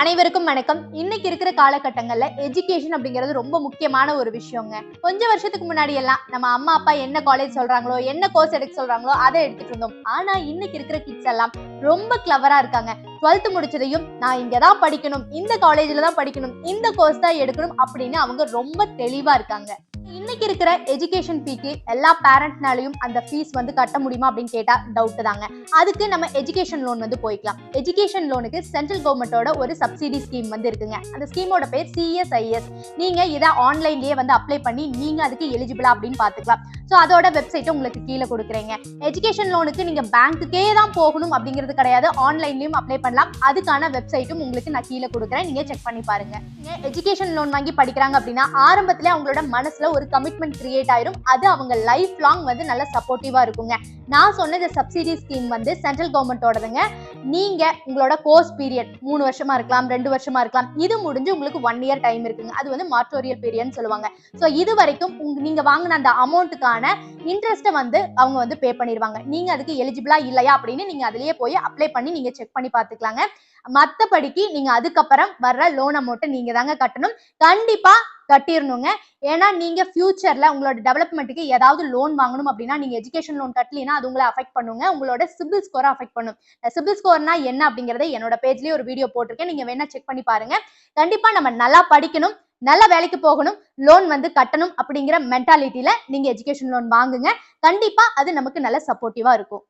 அனைவருக்கும் வணக்கம். இன்னைக்கு இருக்கிற காலகட்டங்கள்ல எஜுகேஷன் அப்படிங்கிறது ரொம்ப முக்கியமான ஒரு விஷயங்க. கொஞ்ச வருஷத்துக்கு முன்னாடி எல்லாம் நம்ம அம்மா அப்பா என்ன காலேஜ் சொல்றாங்களோ என்ன கோர்ஸ் எடுக்க சொல்றாங்களோ அதை எடுத்துட்டு இருந்தோம். ஆனா இன்னைக்கு இருக்கிற கிட்ஸ் எல்லாம் ரொம்ப கிளவரா இருக்காங்க. டுவெல்த் முடிச்சதையும் நான் இங்க தான் படிக்கணும் இந்த காலேஜ்ல தான் படிக்கணும் இந்த கோர்ஸ் தான் எடுக்கணும் அப்படின்னு அவங்க ரொம்ப தெளிவா இருக்காங்க. இன்னைக்கு இருக்கிற எஜுகேஷன் ஃபீக்கு எல்லா பேரண்ட்னாலையும் அந்த ஃபீஸ் வந்து கட்ட முடியுமா அப்படின்னு கேட்டா டவுட் தாங்க. அதுக்கு நம்ம எஜுகேஷன் லோன் வந்து போய்க்கலாம். எஜுகேஷன் லோனுக்கு சென்ட்ரல் கவர்மெண்டோட ஒரு சப்சிடி ஸ்கீம் வந்து இருக்குங்க. அந்த ஸ்கீமோட பேர் சிஎஸ்ஐஎஸ் நீங்க இதை ஆன்லைன்லயே வந்து அப்ளை பண்ணி நீங்க அதுக்கு எலிஜிபிளா அப்படின்னு பாத்துக்கலாம் ஸோ அதோட வெப்சைட்டை உங்களுக்கு கீழே கொடுக்குறேங்க. எஜுகேஷன் லோனுக்கு நீங்க பேங்க்குக்கே தான் போகணும் அப்படிங்கிறது கிடையாது. ஆன்லைன்லயும் அப்ளை பண்ணலாம். அதுக்கான வெப்சைட்டும் உங்களுக்கு நான் கீழே கொடுக்குறேன். நீங்க செக் பண்ணி பாருங்க. எஜுகேஷன் லோன் வாங்கி படிக்கிறாங்க அப்படின்னா ஆரம்பத்துல அவங்களோட மனசுல ஒரு கமிட்மெண்ட் கிரியேட் ஆயிரும். அது அவங்க லைஃப் லாங் வந்து நல்ல சப்போர்ட்டிவா இருக்குங்க. நான் சொன்னது சப்சிடி ஸ்கீம் வந்து சென்ட்ரல் கவர்மெண்டோடதுங்க நீங்க உங்களோட கோர்ஸ் பீரியட் மூணு வருஷமா இருக்கலாம் ரெண்டு வருஷமா இருக்கலாம். இது முடிஞ்சு உங்களுக்கு ஒன் இயர் டைம் இருக்குங்க. அது வந்து மார்டோரியல் பீரியட்னு சொல்லுவாங்க. ஸோ இது வரைக்கும் உங்க நீங்க வாங்கின அந்த அமௌண்ட்டுக்கான இன்ட்ரெஸ்ட்டை வந்து அவங்க வந்து பே பண்ணிடுவாங்க நீங்க அதுக்கு எலிஜிபிளா இல்லையா அப்படின்னு நீங்க அதுலயே போய் அப்ளை பண்ணி நீங்க செக் பண்ணி பார்த்துக்கலாங்க. மத்தபடிக்கு நீங்க அதுக்கப்புறம் வர்ற லோன் அமௌண்ட்டை நீங்க தாங்க கட்டணும். கண்டிப்பா கட்டிடணுங்க ஏன்னா நீங்க ஃபியூச்சர்ல உங்களோட டெவலப்மெண்ட்டுக்கு ஏதாவது லோன் வாங்கணும் அப்படின்னா நீங்க எஜுகேஷன் லோன் கட்டலினா அது உங்களை அஃபெக்ட் பண்ணுங்க. உங்களோட சிபில் ஸ்கோரை அஃபெக்ட் பண்ணும். சிபில் ஸ்கோர்னா என்ன அப்படிங்கறத என்னோட பேஜ்லயே ஒரு வீடியோ போட்டிருக்கேன். நீங்க வேணா செக் பண்ணி பாருங்க. கண்டிப்பா நம்ம நல்லா படிக்கணும் நல்ல வேலைக்கு போகணும் லோன் வந்து கட்டணும் அப்படிங்கிற மென்டாலிட்டியில நீங்க எஜுகேஷன் லோன் வாங்குங்க. கண்டிப்பா அது நமக்கு நல்ல சப்போர்ட்டிவா இருக்கும்.